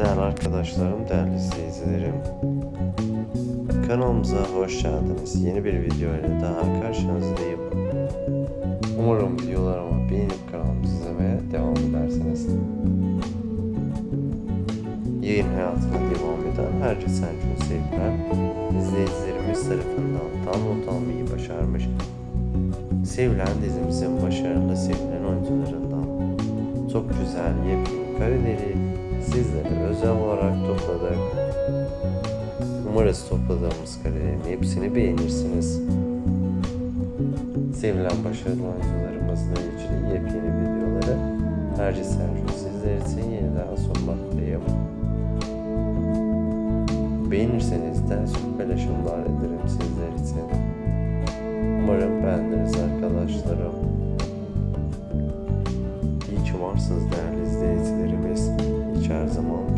Değerli arkadaşlarım, değerli izleyicilerim. Kanalımıza hoş geldiniz. Yeni bir video ile daha karşınızdayım. Umarım videolarımı beğenip kanalımı izlemeye devam edersiniz. Yayın hayatına devam eden Herce Sencun sevilen izleyicilerimiz tarafından tam not almayı başarmış. Sevilen dizimizin başarılı sevilen oyuncularından çok güzel yepyeni kareleri özel olarak topladık. Umarız topladığımız karelerin hepsini beğenirsiniz. Sevilen başarılı oyuncularımızla ilgili yepyeni videoları Herci Sercu sizler için yeniden sunmaktayım. Beğenirseniz de paylaşımlar ederim sizler için. Umarım beğendiniz arkadaşlarım. İyi ki varsınız değerli izleyicilerimiz. Hiç her zaman.